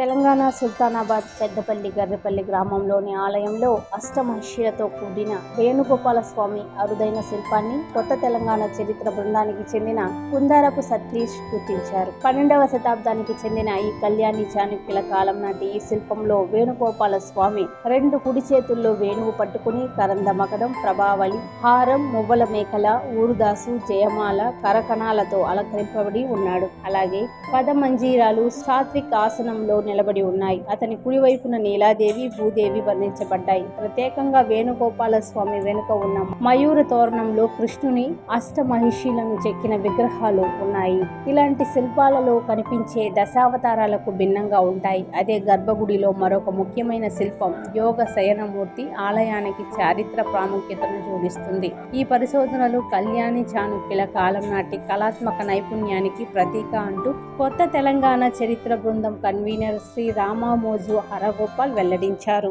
తెలంగాణ సుల్తానాబాద్ పెద్దపల్లి గర్రెపల్లి గ్రామంలోని ఆలయంలో అష్టమహిషులతో కూడిన వేణుగోపాల స్వామి అరుదైన శిల్పాన్ని కొత్త తెలంగాణ చరిత్ర బృందానికి చెందిన కుందారపు సతీష్ గుర్తించారు. పన్నెండవ శతాబ్దానికి చెందిన ఈ కళ్యాణి చాణుక్యుల కాలం నాటి ఈ శిల్పంలో వేణుగోపాల స్వామి రెండు కుడి చేతుల్లో వేణువు పట్టుకుని కరంద మకడం ప్రభావళి హారం మువ్వల మేకల ఊరుదాసు జయమాల కరకణాలతో అలంకరింపబడి ఉన్నాడు. అలాగే పదమంజీరాలు సాత్విక్ ఆసనంలో నిలబడి ఉన్నాయి. అతని కుడివైపున నీలాదేవి భూదేవి వర్ణించబడ్డాయి. ప్రత్యేకంగా వేణుగోపాల స్వామి వెనుక ఉన్న మయూర తోరణంలో కృష్ణుని అష్టమహిషులను చెక్కిన విగ్రహాలు ఉన్నాయి. ఇలాంటి శిల్పాలలో కనిపించే దశావతారాలకు భిన్నంగా ఉంటాయి. అదే గర్భగుడిలో మరొక ముఖ్యమైన శిల్పం యోగ శయనమూర్తి ఆలయానికి చారిత్ర ప్రాముఖ్యతను జోడిస్తుంది. ఈ పరిశోధనలు కళ్యాణి చాణుక్యుల కాలం నాటి కళాత్మక నైపుణ్యానికి ప్రతీక అంటూ కొత్త తెలంగాణ చరిత్ర బృందం కన్వీనర్ శ్రీ రామామోజు హరగోపాల్ వెల్లడించారు.